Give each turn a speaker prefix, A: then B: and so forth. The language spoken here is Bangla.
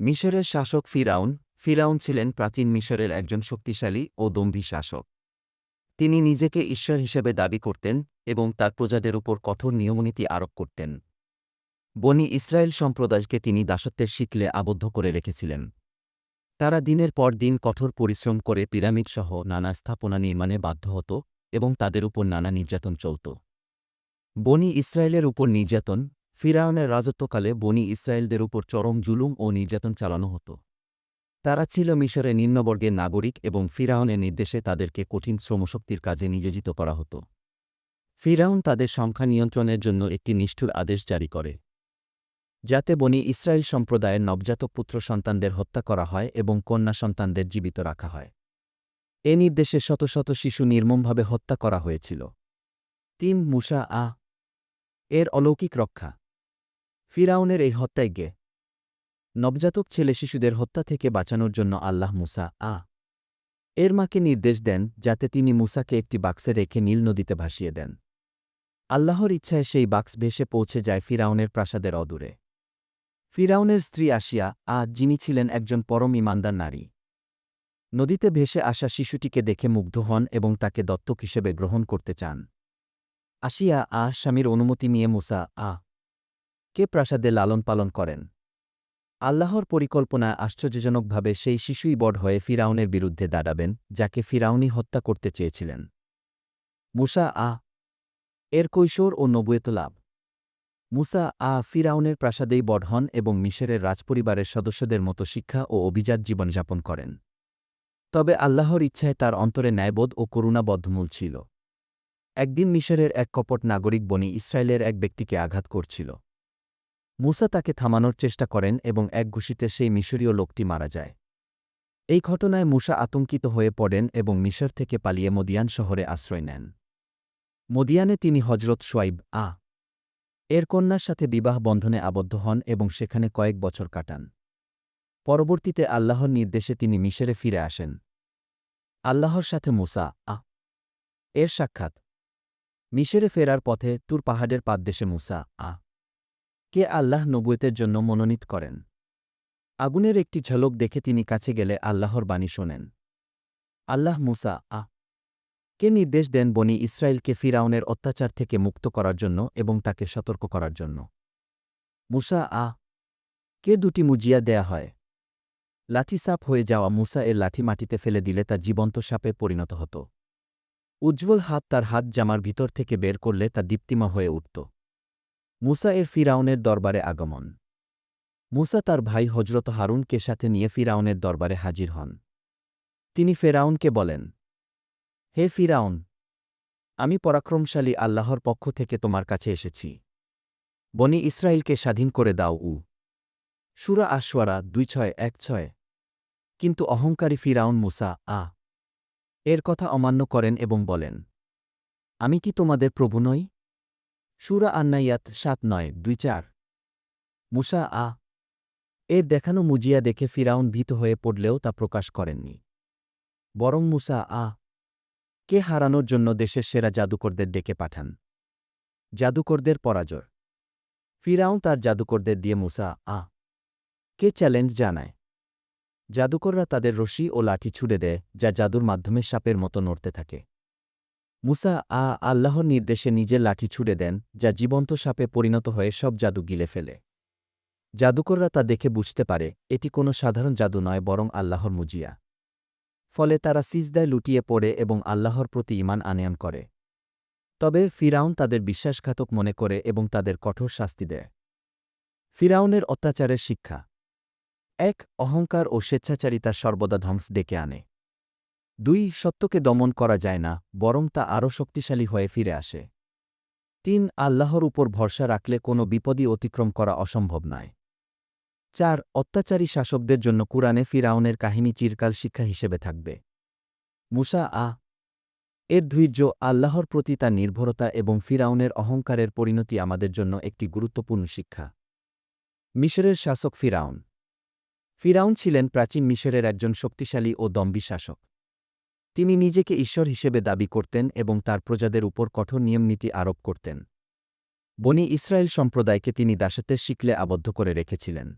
A: মিশরের শাসক ফিরাউন ফিরাউন ছিলেন প্রাচীন মিশরের একজন শক্তিশালী ও দম্ভী শাসক। তিনি নিজেকে ঈশ্বর হিসেবে দাবি করতেন এবং তার প্রজাদের উপর কঠোর নিয়মনীতি আরোপ করতেন। বনি ইসরায়েল সম্প্রদায়কে তিনি দাসত্বের শিকলে আবদ্ধ করে রেখেছিলেন। তারা দিনের পর দিন কঠোর পরিশ্রম করে পিরামিডসহ নানা স্থাপনা নির্মাণে বাধ্য হতো এবং তাদের উপর নানা নির্যাতন চলত। বনি ইসরায়েলের উপর নির্যাতন ফিরাউনের রাজত্বকালে বনি ইসরায়েলদের উপর চরম জুলুম ও নির্যাতন চালানো হতো। তারা ছিল মিশরে নিম্নবর্গের নাগরিক এবং ফিরাউনের নির্দেশে তাদেরকে কঠিন শ্রমশক্তির কাজে নিয়োজিত করা হতো। ফিরাউন তাদের সংখ্যা নিয়ন্ত্রণের জন্য একটি নিষ্ঠুর আদেশ জারি করে, যাতে বনি ইসরায়েল সম্প্রদায়ের নবজাতক পুত্র সন্তানদের হত্যা করা হয় এবং কন্যা সন্তানদের জীবিত রাখা হয়। এ নির্দেশে শত শত শিশু নির্মমভাবে হত্যা করা হয়েছিল। তিন মুসা আ এর অলৌকিক রক্ষা। ফিরাউনের এই হত্যায় গে। নবজাতক ছেলে শিশুদের হত্যা থেকে বাঁচানোর জন্য আল্লাহ মুসা আ। এর মাকে নির্দেশ দেন যাতে তিনি মুসাকে একটি বাক্সে রেখে নীল নদীতে ভাসিয়ে দেন। আল্লাহর ইচ্ছায় সেই বাক্স ভেসে পৌঁছে যায় ফিরাউনের প্রাসাদের অদূরে। ফিরাউনের স্ত্রী আসিয়া আ, যিনি ছিলেন একজন পরম ইমানদার নারী। নদীতে ভেসে আসা শিশুটিকে দেখে মুগ্ধ হন এবং তাকে দত্তক হিসেবে গ্রহণ করতে চান। আসিয়া আ, স্বামীর অনুমতি নিয়ে মুসা আ কে প্রাসাদে লালন পালন করেন? আল্লাহর পরিকল্পনা আশ্চর্যজনকভাবে সেই শিশুই বড় হয়ে ফিরাউনের বিরুদ্ধে দাঁড়াবেন, যাকে ফিরাউনি হত্যা করতে চেয়েছিলেন। মুসা আ এর কৈশোর ও নবুয়েত লাভ। মুসা আ ফিরাউনের প্রাসাদেই বড় হন এবং মিশরের রাজপরিবারের সদস্যদের মতো শিক্ষা ও অভিজাত জীবনযাপন করেন। তবে আল্লাহর ইচ্ছায় তার অন্তরে ন্যায়বোধ ও করুণাবদ্ধমূল ছিল। একদিন মিশরের এক কপট নাগরিক বনি ইসরায়েলের এক ব্যক্তিকে আঘাত করছিল। মুসা তাকে থামানোর চেষ্টা করেন এবং এক ঘুষিতে সেই মিশরীয় লোকটি মারা যায়। এই ঘটনায় মুসা আতঙ্কিত হয়ে পড়েন এবং মিশর থেকে পালিয়ে মদিয়ান শহরে আশ্রয় নেন। মদিয়ানে তিনি হজরত সোয়াইব আ। এর কন্যার সাথে বিবাহ বন্ধনে আবদ্ধ হন এবং সেখানে কয়েক বছর কাটান। পরবর্তীতে আল্লাহর নির্দেশে তিনি মিশরে ফিরে আসেন। আল্লাহর সাথে মুসা আ। এর সাক্ষাৎ। মিশরে ফেরার পথে তুর পাহাড়ের পাদদেশে মুসা আ। কে আল্লাহ নবুয়েতের জন্য মনোনীত করেন? আগুনের একটি ঝলক দেখে তিনি কাছে গেলে আল্লাহর বাণী শোনেন। আল্লাহ মুসা আ কে নির্দেশ দেন বনি ইসরায়েলকে ফিরাউনের অত্যাচার থেকে মুক্ত করার জন্য এবং তাকে সতর্ক করার জন্য? মুসা আ কে দুটি মুজিয়া দেয়া হয়? লাঠি সাপ হয়ে যাওয়া মুসা এর লাঠি মাটিতে ফেলে দিলে তা জীবন্ত সাপে পরিণত হতো। উজ্জ্বল হাত তার হাত জামার ভিতর থেকে বের করলে তা দীপ্তিমা হয়ে উঠত। মুসা এর ফিরাউনের দরবারে আগমন। মুসা তার ভাই হজরত হারুনকে সাথে নিয়ে ফিরাউনের দরবারে হাজির হন। তিনি ফেরাউনকে বলেন, হে ফিরাউন, আমি পরাক্রমশালী আল্লাহর পক্ষ থেকে তোমার কাছে এসেছি। বনি ইসরায়েলকে স্বাধীন করে দাও উ। সুরা আশওয়ারা দুই ছয়, এক ছয়। কিন্তু অহংকারী ফিরাউন মুসা, আ। এর কথা অমান্য করেন এবং বলেন, আমি কি তোমাদের প্রভু নই? সুরা আন্নাইয়াত সাত নয়, দুই চার। মুসা আ। এর দেখানো মুজিয়া দেখে ফিরাউন ভীত হয়ে পড়লেও তা প্রকাশ করেননি। বরং মুসা আ। কে হারানোর জন্য দেশের সেরা জাদুকরদের ডেকে পাঠান? জাদুকরদের পরাজয়। ফিরাউন তার জাদুকরদের দিয়ে মুসা আ। কে চ্যালেঞ্জ জানায়? জাদুকররা তাদের রশি ও লাঠি ছুড়ে দেয়, যা জাদুর মাধ্যমে সাপের মতো নড়তে থাকে। মুসা আ আল্লাহর নির্দেশে নিজের লাঠি ছুড়ে দেন, যা জীবন্ত সাপে পরিণত হয়ে সব জাদু গিলে ফেলে। জাদুকররা তা দেখে বুঝতে পারে, এটি কোনো সাধারণ জাদু নয়, বরং আল্লাহর মুজিয়া। ফলে তারা সিজদায় লুটিয়ে পড়ে এবং আল্লাহর প্রতি ইমান আনয়ন করে। তবে ফিরাউন তাদের বিশ্বাসঘাতক মনে করে এবং তাদের কঠোর শাস্তি দেয়। ফিরাউনের অত্যাচারের শিক্ষা। এক অহংকার ও স্বেচ্ছাচারিতা সর্বদা ধ্বংস ডেকে আনে। দুই, সত্যকে দমন করা যায় না, বরং তা আরও শক্তিশালী হয়ে ফিরে আসে। তিন, আল্লাহর উপর ভরসা রাখলে কোনো বিপদই অতিক্রম করা অসম্ভব নয়। চার, অত্যাচারী শাসকদের জন্য কুরআনে ফিরাউনের কাহিনী চিরকাল শিক্ষা হিসেবে থাকবে। মুসা, আ। এর ধৈর্য, আল্লাহর প্রতি তার নির্ভরতা এবং ফিরাউনের অহংকারের পরিণতি আমাদের জন্য একটি গুরুত্বপূর্ণ শিক্ষা। মিশরের শাসক ফিরাউন। ফিরাউন ছিলেন প্রাচীন মিশরের একজন শক্তিশালী ও দম্বী শাসক। তিনি নিজেকে ঈশ্বর হিসেবে দাবি করতেন এবং তার প্রজাদের উপর কঠোর নিয়মনীতি আরোপ করতেন। বনি ইসরায়েল সম্প্রদায়কে তিনি দাসত্বের শিকলে আবদ্ধ করে রেখেছিলেন।